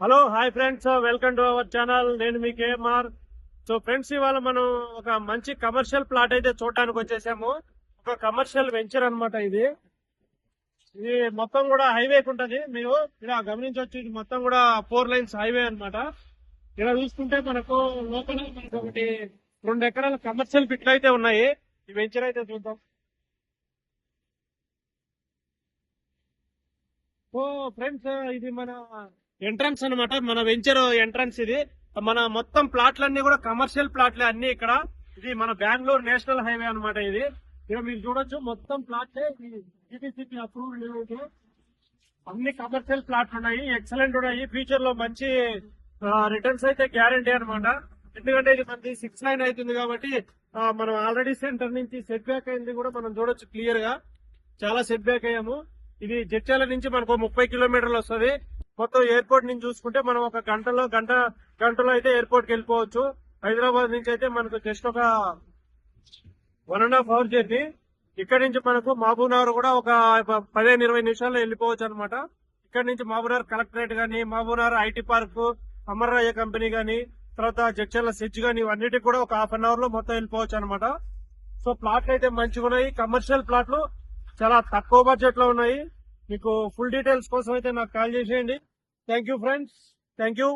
Hello hi friends welcome to our channel నేను మీ KMR so friends ఇవాళ మనం ఒక మంచి కమర్షియల్ ప్లాట్ అయితే చూడటానికి వచ్చేసాము. ఒక కమర్షియల్ వెంచర్ అన్నమాట ఇది. ఇది మొత్తం కూడా హైవే ఉంటది. మీరు ఇలా గమనించవచ్చు ఇది మొత్తం కూడా ఫోర్ లైన్స్ హైవే అన్నమాట. ఇలా చూసుకుంటే మనకు లోపల మనకు ఒకటి రెండు ఎకరాల కమర్షియల్ బిట్లు అయితే ఉన్నాయి. ఈ వెంచర్ అయితే చూద్దాం. ఓ ఫ్రెండ్స్ ఇది మన ఎంట్రన్స్ అనమాట మన వెంచర్ ఎంట్రన్స్ ఇది. మన మొత్తం ప్లాట్లన్నీ కూడా కమర్షియల్ ప్లాట్లే అన్ని ఇక్కడ. ఇది మన బెంగళూరు నేషనల్ హైవే అన్నమాట ఇది. ఇక్కడ మీరు చూడొచ్చు మొత్తం ప్లాట్లే. జీటీసీపీ అప్రూవ్డ్ అన్ని కమర్షియల్ ప్లాట్లు ఉన్నాయి. ఎక్సలెంట్ ఉన్నాయి. ఫ్యూచర్లో మంచి రిటర్న్స్ అయితే గ్యారంటీ అనమాట ఎందుకంటే ఇది మనకి సిక్స్ లైన్ అవుతుంది కాబట్టి మనం ఆల్రెడీ సెంటర్ నుంచి సెట్ బ్యాక్ అయింది కూడా మనం చూడొచ్చు క్లియర్గా. చాలా సెట్ బ్యాక్ అయ్యాము. ఇది జడ్చాల నుంచి మనకు ముప్పై కిలోమీటర్లు వస్తుంది. మొత్తం ఎయిర్పోర్ట్ నుంచి చూసుకుంటే మనం ఒక గంటలో గంట గంటలో అయితే ఎయిర్పోర్ట్కి వెళ్ళిపోవచ్చు. హైదరాబాద్ నుంచి అయితే మనకు జస్ట్ ఒక one and half hour journey. ఇక్కడ నుంచి మనకు మహబూబ్నగర్ కూడా ఒక పదిహేను ఇరవై నిమిషాల్లో వెళ్ళిపోవచ్చు అనమాట ఇక్కడ నుంచి మహబూబ్నగర్ కలెక్టరేట్ గానీ మహబూబ్నగర్ ఐటీ పార్క్ అమర్రాయ కంపెనీ గానీ తర్వాత జడ్చర్ల సెజ్ గానీ ఇవన్నిటికి కూడా ఒక హాఫ్ అన్ అవర్లో మొత్తం వెళ్ళిపోవచ్చు అనమాట సో ప్లాట్లు అయితే మంచిగా ఉన్నాయి కమర్షియల్ ప్లాట్లు చాలా తక్కువ బడ్జెట్లో ఉన్నాయి. మీకు ఫుల్ డీటెయిల్స్ కోసం అయితే నాకు కాల్ చేసేయండి. Thank you friends thank you